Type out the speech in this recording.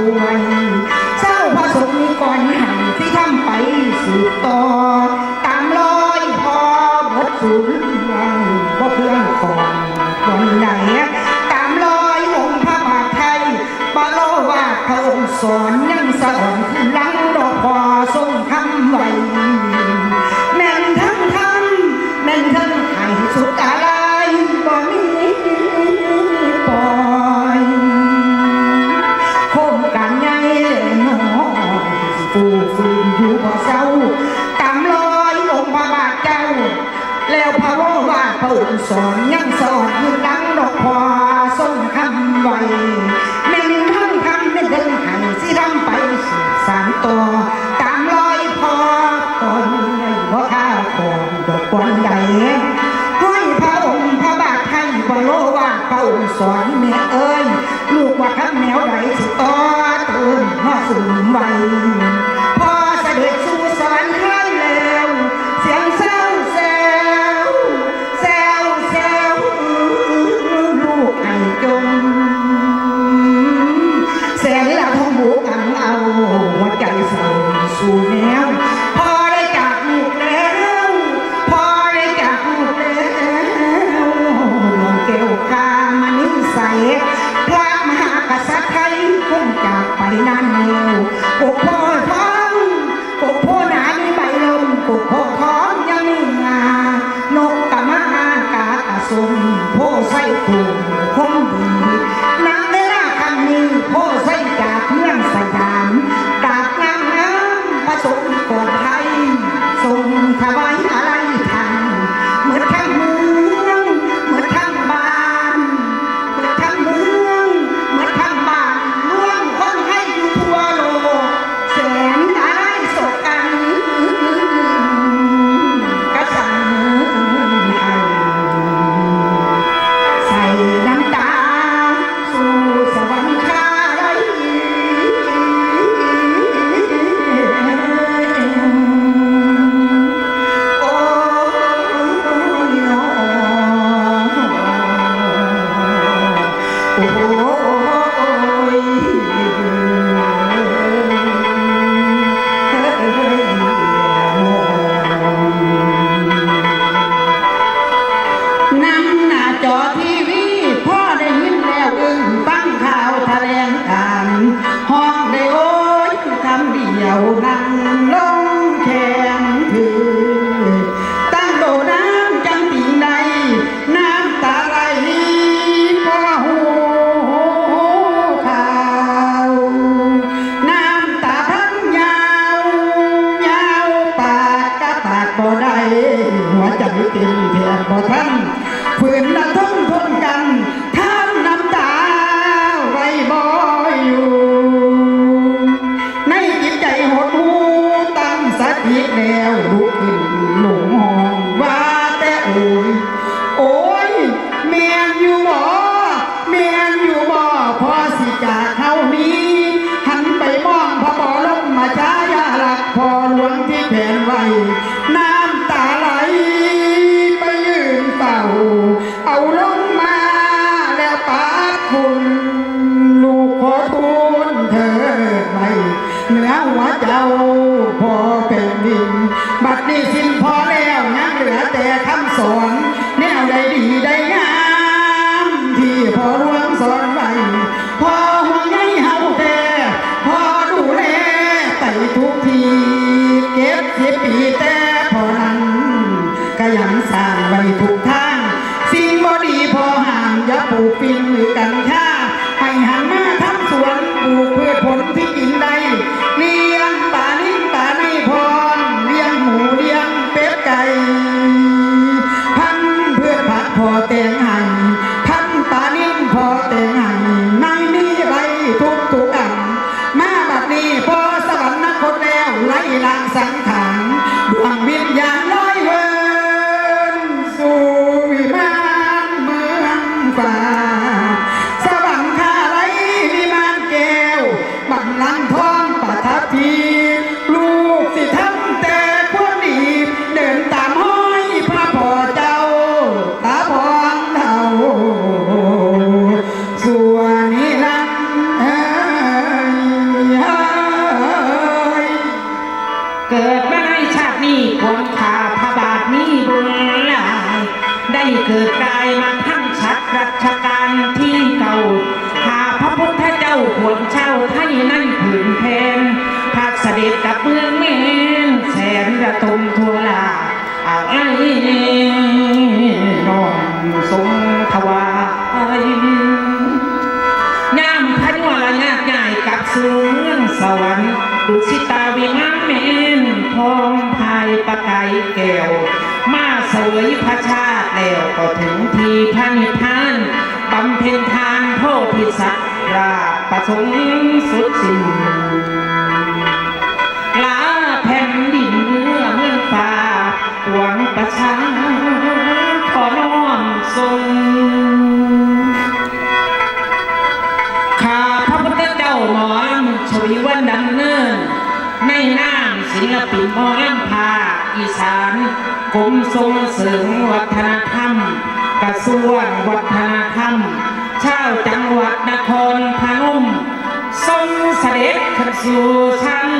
Allah. พระว่าเปิดสอนยังสอนยือดังดอกควาส่งคำไว้หนึ่งทั้งคำไม่เดินหันสิรำไปสู่สามตัวตามรอยพอคนในพ่อข้าคองดอกกวนใดห้อยพระองค์พระบาทไทยบโลว่าพระองค์สอนแม่เอ้ยลูกว่าคำแนวไหนสิต่อเติมห่อสูงไว้ happen why? repita. ได้มาทั้งชัดรัชการที่เก่า หาพระพุทธเจ้าขวนเช่าไทยนั่นผืนเพนพาเสด็จกับเมืองเมนแสนระทมทั่วลาอาไอ้น้องสมทวายน้ำพันวารยากใหญ่กับสูงเมืองสวรรค์ดุสิตาวิมานเมนพองพายประกาแก้วมาสวยพระชาติแล้วก็ถึง พระนิพพานบำเพ็ญทานโพธิสัตว์ราประสงค์สุดสิ้นลาแผ่นดินเมื่อเมืองฟ้าหวังประชาขอน้อมทรงข้าพระพุทธเจ้าหมอลำชวีวันดำเนินในนามศิลปินมอลำภาอีสานกรมส่งเสริมวัฒนธรรม กระทรวงวัฒนธรรมชาวจังหวัดนครพนมทรงเสด็จขึ้นสู่ชั้น